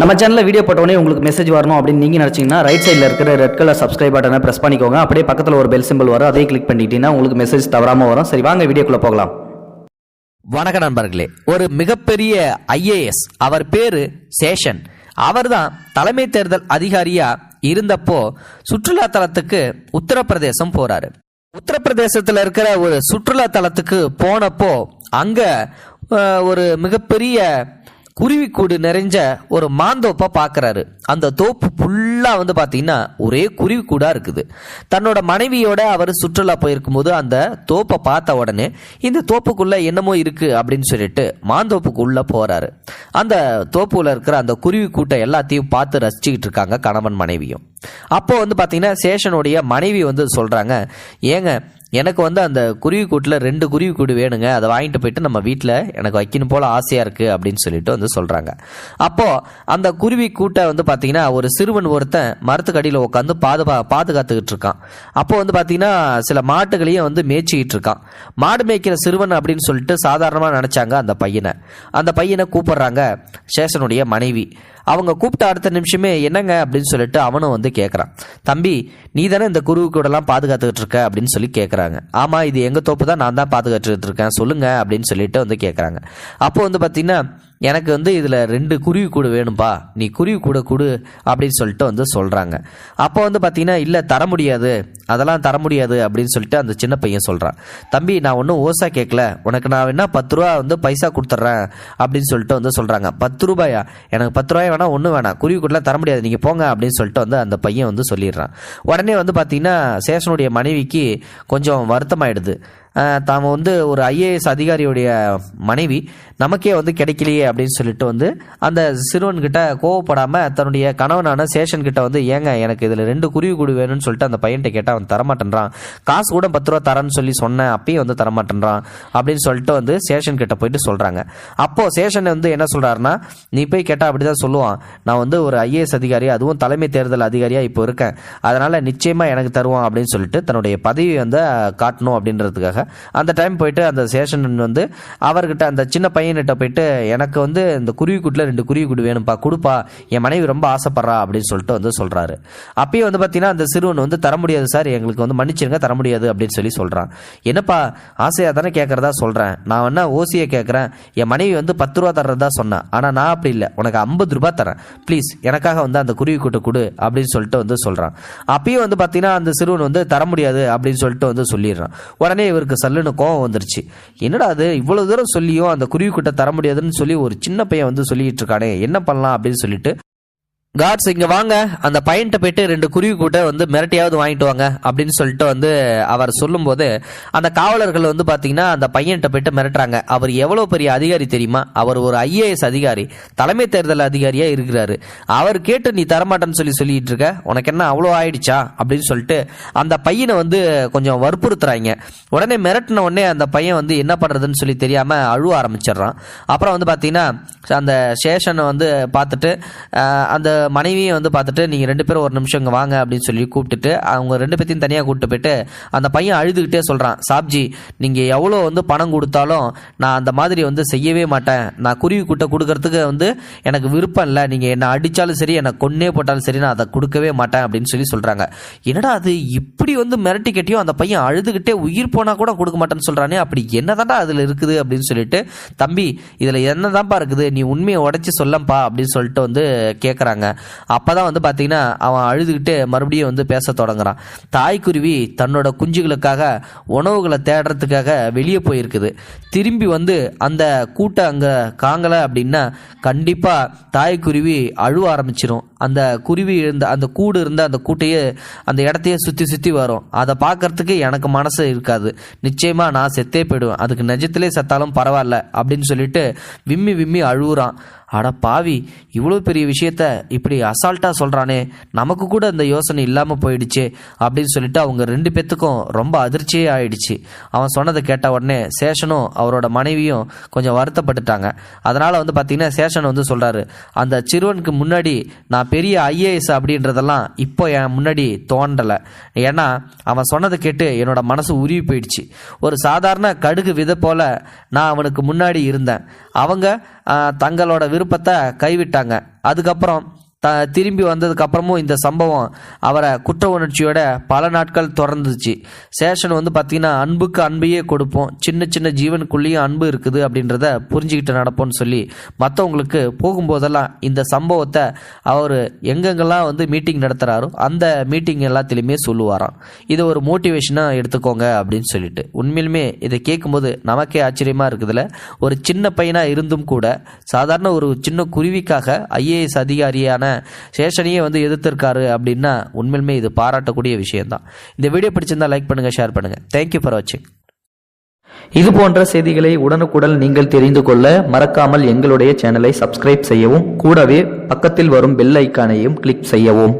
நம்ம சேனலில் வீடியோ போட்டோடனே உங்களுக்கு மெசேஜ் வரணும் அப்படின்னு நீங்கள் நினச்சிங்கன்னா ரைட் சைடில் இருக்கிற ரெட் கலர் சப்ஸ்கிரைப் பட்டனை ப்ரெஸ் பண்ணிக்கோங்க. அப்படியே பக்கத்தில் ஒரு பெல் சிம்பிள் வரும். அதே கிளிக் பண்ணிட்டீங்கன்னா உங்களுக்கு மெசேஜ் தவறாமல் வரும். சரி வாங்க வீடியோக்குள்ளே போகலாம். வணக்க நண்பர்களே. ஒரு மிகப்பெரிய ஐஏஎஸ் அவர் பேர் சேஷன். அவர்தான் தலைமை தேர்தல் அதிகாரியா இருந்தப்போ சுற்றுலா தலத்துக்கு உத்தரப்பிரதேசம் போறாரு. உத்தரப்பிரதேசத்தில் இருக்கிற ஒரு சுற்றுலா தலத்துக்கு போனப்போ அங்க ஒரு மிகப்பெரிய குருவிக்கூடு நிறைஞ்ச ஒரு மாந்தோப்பை பார்க்குறாரு. அந்த தோப்பு ஃபுல்லாக வந்து பார்த்தீங்கன்னா ஒரே குருவிக்கூடாக இருக்குது. தன்னோட மனைவியோட அவர் சுற்றுலா போயிருக்கும்போது அந்த தோப்பை பார்த்த உடனே இந்த தோப்புக்குள்ளே என்னமோ இருக்குது அப்படின்னு சொல்லிட்டு மாந்தோப்புக்குள்ளே போகிறாரு அந்த தோப்புல இருக்கிற அந்த குருவி கூட்டை எல்லாத்தையும் பார்த்து ரசிச்சுக்கிட்டு இருக்காங்க கணவன் மனைவியும். அப்போ வந்து பார்த்தீங்கன்னா சேஷனுடைய மனைவி வந்து சொல்கிறாங்க ஏங்க எனக்கு வந்து அந்த குருவி கூட்டில் ரெண்டு குருவி கூடு வேணுங்க. அதை வாங்கிட்டு போயிட்டு நம்ம வீட்டில் எனக்கு வைக்கணும் போல் ஆசையாக இருக்குது அப்படின்னு சொல்லிட்டு வந்து சொல்கிறாங்க அப்போது அந்த குருவி கூட்டை வந்து பார்த்தீங்கன்னா ஒரு சிறுவன் ஒருத்தன் மரத்துக்கடியில் உட்காந்து பாதுகா பாதுகாத்துக்கிட்டு இருக்கான். அப்போ வந்து பார்த்தீங்கன்னா சில மாட்டுகளையும் வந்து மேய்ச்சிக்கிட்டு இருக்கான். மாடு மேய்க்கிற சிறுவன் அப்படின்னு சொல்லிட்டு சாதாரணமாக நினச்சாங்க அந்த பையனை. அந்த பையனை கூப்பிட்றாங்க சேஷனுடைய மனைவி. அவங்க கூப்பிட்ட அடுத்த நிமிஷமே என்னங்க அப்படின்னு சொல்லிட்டு அவனும் வந்து கேட்குறான் தம்பி நீ தானே இந்த குருவி கூடலாம் பாதுகாத்துக்கிட்டு இருக்க? அப்படின்னு சொல்லி கேட்குறாங்க ஆமாம் இது எங்கள் தோப்பு தான் நான் தான் பாதுகாத்துக்கிட்டு இருக்கேன். சொல்லுங்க. அப்படின்னு சொல்லிட்டு வந்து கேட்குறாங்க அப்போ வந்து பார்த்தீங்கன்னா எனக்கு வந்து இதில் ரெண்டு குருவி கூடு வேணும்ப்பா நீ குருவி கூட கொடு அப்படின்னு சொல்லிட்டு வந்து சொல்கிறாங்க அப்போ வந்து பார்த்தீங்கன்னா இல்லை தர முடியாது. அதெல்லாம் தர முடியாது. அப்படின்னு சொல்லிட்டு அந்த சின்ன பையன் சொல்கிறான் தம்பி நான் ஒன்றும் ஓசா கேட்கல உனக்கு நான் வேணா பத்து ரூபா வந்து பைசா கொடுத்துட்றேன் அப்படின்னு சொல்லிட்டு வந்து சொல்கிறாங்க பத்து ரூபாயா? எனக்கு பத்து ரூபாய் வேணா ஒன்றும் வேணாம். குருவி கூடலாம் தர முடியாது. நீங்கள் போங்க. அப்படின்னு சொல்லிட்டு வந்து அந்த பையன் வந்து சொல்லிடுறான். உடனே வந்து பார்த்தீங்கன்னா சேஷனுடைய மனைவிக்கு கொஞ்சம் வருத்தமாயிடுது. தாம் வந்து ஒரு ஐஏஎஸ் அதிகாரியுடைய மனைவி நமக்கே வந்து கிடைக்கலையே அப்படின்னு சொல்லிட்டு வந்து அந்த சிறுவன்கிட்ட கோவப்படாமல் தன்னுடைய கணவனான சேஷன் கிட்ட வந்து ஏங்க எனக்கு இதில் ரெண்டு குருவி குடி வேணும்னு சொல்லிட்டு அந்த பையன்கிட்ட கேட்டால் அவன் தரமாட்டேன்றான். காசு கூட பத்து ரூபா தரேன்னு சொல்லி சொன்னேன் அப்பயும் வந்து தரமாட்டேன்றான் அப்படின்னு சொல்லிட்டு வந்து சேஷன் கிட்ட போயிட்டு சொல்கிறாங்க அப்போது சேஷன் வந்து என்ன சொல்கிறாருன்னா நீ போய் கேட்டால் அப்படி தான் சொல்லுவான். நான் வந்து ஒரு ஐஏஎஸ் அதிகாரி அதுவும் தலைமை தேர்தல் அதிகாரியாக இப்போ இருக்கேன். அதனால் நிச்சயமாக எனக்கு தருவான் அப்படின்னு சொல்லிட்டு தன்னுடைய பதவி வந்து காட்டணும் அப்படின்றதுக்காக அந்த டைம் போயிட்டு அந்த சேஷன் வந்து அவர்கிட்ட அந்த சின்ன பையன்கிட்ட போயிட்டு எனக்கு வந்து இந்த குருவி கூட்டில் ரெண்டு குருவி கூடு வேணும்ப்பா கொடுப்பா. என் மனைவி ரொம்ப ஆசைப்படுறா அப்படின்னு சொல்லிட்டு வந்து சொல்கிறாரு அப்பயும் வந்து பார்த்தீங்கன்னா அந்த சிறுவன் வந்து தர முடியாது சார் எங்களுக்கு வந்து மன்னிச்சிருங்க தர முடியாது அப்படின்னு சொல்லி சொல்கிறான் என்னப்பா ஆசையாக தானே கேட்குறதா சொல்கிறேன் நான் என்ன ஓசியை கேட்குறேன் என் மனைவி வந்து பத்து ரூபா தர்றதா சொன்னேன் ஆனால் நான் அப்படி இல்லை. உனக்கு ஐம்பது ரூபா தரேன் ப்ளீஸ் எனக்காக வந்து அந்த குருவி கொடு அப்படின்னு சொல்லிட்டு வந்து சொல்கிறான் அப்பயும் வந்து பார்த்தீங்கன்னா அந்த சிறுவன் வந்து தர முடியாது அப்படின்னு சொல்லிட்டு வந்து சொல்லிடுறான். உடனே இவருக்கு சல்லுன்னு கோவம் வந்துருச்சு. என்னடா அது? இவ்வளவு தூரம் சொல்லியும் அந்த குருவி தர முடியாதுன்னு சொல்லி ஒரு சின்ன பையன் வந்து சொல்லிட்டு இருக்கானே என்ன பண்ணலாம் அப்படின்னு சொல்லிட்டு காட்ஸ் இங்க வாங்க. அந்த பையன்கிட்ட போயிட்டு ரெண்டு குருவி கூட்ட வந்து மிரட்டியாவது வாங்கிட்டு வாங்க அப்படின்னு சொல்லிட்டு வந்து அவர் சொல்லும்போது அந்த காவலர்கள் வந்து பாத்தீங்கன்னா அந்த பையன்கிட்ட போயிட்டு மிரட்டுறாங்க. அவர் எவ்வளவு பெரிய அதிகாரி தெரியுமா? அவர் ஒரு ஐஏஎஸ் அதிகாரி. தலைமை தேர்தல் அதிகாரியா இருக்கிறாரு. அவர் கேட்டு நீ தரமாட்டேன்னு சொல்லி சொல்லிட்டு இருக்க. உனக்கு என்ன அவ்வளோ ஆயிடுச்சா? அப்படின்னு சொல்லிட்டு அந்த பையனை வந்து கொஞ்சம் வற்புறுத்துறாங்க. உடனே மிரட்டின உடனே அந்த பையன் வந்து என்ன பண்றதுன்னு சொல்லி தெரியாம அழுவ ஆரம்பிச்சிடுறான். அப்புறம் வந்து பாத்தீங்கன்னா அந்த ஸ்டேஷனை வந்து பார்த்துட்டு அந்த மனைவியை வந்து பார்த்துட்டு நீங்கள் ரெண்டு பேரும் ஒரு நிமிஷம் இங்கே வாங்க அப்படின்னு சொல்லி கூப்பிட்டுட்டு அவங்க ரெண்டு பேர்த்தையும் தனியாக கூப்பிட்டு போயிட்டு அந்த பையன் அழுதுகிட்டே சொல்கிறான் சாப்ஜி நீங்கள் எவ்வளோ வந்து பணம் கொடுத்தாலும் நான் அந்த மாதிரி வந்து செய்யவே மாட்டேன். நான் குருவி கூட்ட கொடுக்கறதுக்கு வந்து எனக்கு விருப்பம் இல்லை. நீங்கள் என்னை அடித்தாலும் சரி என்னை கொன்னே போட்டாலும் சரி நான் அதை கொடுக்கவே மாட்டேன் அப்படின்னு சொல்லி சொல்கிறாங்க என்னடா அது? இப்படி வந்து மிரட்டி கட்டியும் அந்த பையன் அழுதுகிட்டே உயிர் போனால் கூட கொடுக்க மாட்டேன்னு சொல்கிறானே அப்படி என்னதான்டா அதில் இருக்குது? அப்படின்னு சொல்லிட்டு தம்பி இதில் என்னதான்ப்பா இருக்குது? நீ உண்மையை உடச்சி சொல்லப்பா அப்படின்னு சொல்லிட்டு வந்து கேட்குறாங்க அப்போ தான் வந்து பார்த்திங்கன்னா அவன் அழுதுகிட்டு மறுபடியும் வந்து பேச தொடங்குறான். தாய்க்குருவி தன்னோட குஞ்சுகளுக்காக உணவுகளை தேடுறதுக்காக வெளியே போயிருக்குது. திரும்பி வந்து அந்த கூட்டம் அங்கே காங்கலை அப்படின்னா கண்டிப்பாக தாய்க்குருவி அழுவ ஆரம்பிச்சிடும் அந்த குருவி இருந்த அந்த கூடு இருந்த அந்த கூட்டையே அந்த இடத்தையே சுற்றி சுற்றி வரும். அதை பார்க்கறதுக்கு எனக்கு மனசு இருக்காது. நிச்சயமாக நான் செத்தே போயிடுவேன். அதுக்கு நிஜத்திலே செத்தாலும் பரவாயில்ல அப்படின்னு சொல்லிட்டு விம்மி விம்மி அழுகுறான் அட பாவி இவ்வளோ பெரிய விஷயத்த இப்படி அசால்ட்டாக சொல்கிறானே நமக்கு கூட இந்த யோசனை இல்லாமல் போயிடுச்சே அப்படின்னு சொல்லிட்டு அவங்க ரெண்டு பேத்துக்கும் ரொம்ப அதிர்ச்சியே ஆயிடுச்சு. அவன் சொன்னதை கேட்ட உடனே சேஷனும் அவரோட மனைவியும் கொஞ்சம் வருத்தப்பட்டுட்டாங்க. அதனால் வந்து பார்த்திங்கன்னா சேஷன் வந்து சொல்கிறாரு அந்த சிறுவனுக்கு முன்னாடி நான் பெரிய ஐஏஎஸ் அப்படின்றதெல்லாம் இப்போ என் முன்னாடி தோன்றலை. ஏன்னா அவன் சொன்னதை கேட்டு என்னோட மனசு உருவி போயிடுச்சு. ஒரு சாதாரண கடுகு விதை போல் நான் அவனுக்கு முன்னாடி இருந்தேன். அவங்க தங்களோட விருப்பத்தை கைவிட்டாங்க. அதுக்கப்புறம் த திரும்பி வந்ததுக்கு அப்புறமும் இந்த சம்பவம் அவரை குற்ற உணர்ச்சியோட பல நாட்கள் தொடர்ந்துச்சு. சேஷன் வந்து பார்த்தீங்கன்னா அன்புக்கு அன்பையே கொடுப்போம். சின்ன சின்ன ஜீவனுக்குள்ளேயும் அன்பு இருக்குது அப்படின்றத புரிஞ்சுக்கிட்டு நடப்போம்னு சொல்லி மற்றவங்களுக்கு போகும்போதெல்லாம் இந்த சம்பவத்தை அவர் எங்கெங்கெல்லாம் வந்து மீட்டிங் நடத்துகிறாரோ அந்த மீட்டிங் எல்லாத்துலேயுமே சொல்லுவாராம். இதை ஒரு மோட்டிவேஷனாக எடுத்துக்கோங்க அப்படின்னு சொல்லிட்டு. உண்மையிலுமே இதை கேட்கும்போது நமக்கே ஆச்சரியமாக இருக்குதுல்ல. ஒரு சின்ன பையனாக இருந்தும் கூட சாதாரண ஒரு சின்ன குருவிக்காக ஐஏஎஸ் அதிகாரியான சேஷனையே வந்து எதிர்த்திருக்காரு அப்படின்னா உண்மையிலுமே இது பாராட்டக்கூடிய விஷயம்தான். இந்த வீடியோ பிடிச்சிருந்தா லைக் பண்ணுங்கள் ஷேர் பண்ணுங்கள் தேங்க்யூ ஃபார் வாட்சிங் இது போன்ற செய்திகளை உடனுக்குடன் நீங்கள் தெரிந்து கொள்ள மறக்காமல் எங்களுடைய சேனலை சப்ஸ்கிரைப் செய்யவும் கூடவே பக்கத்தில் வரும் பெல் ஐக்கானையும் கிளிக் செய்யவும்.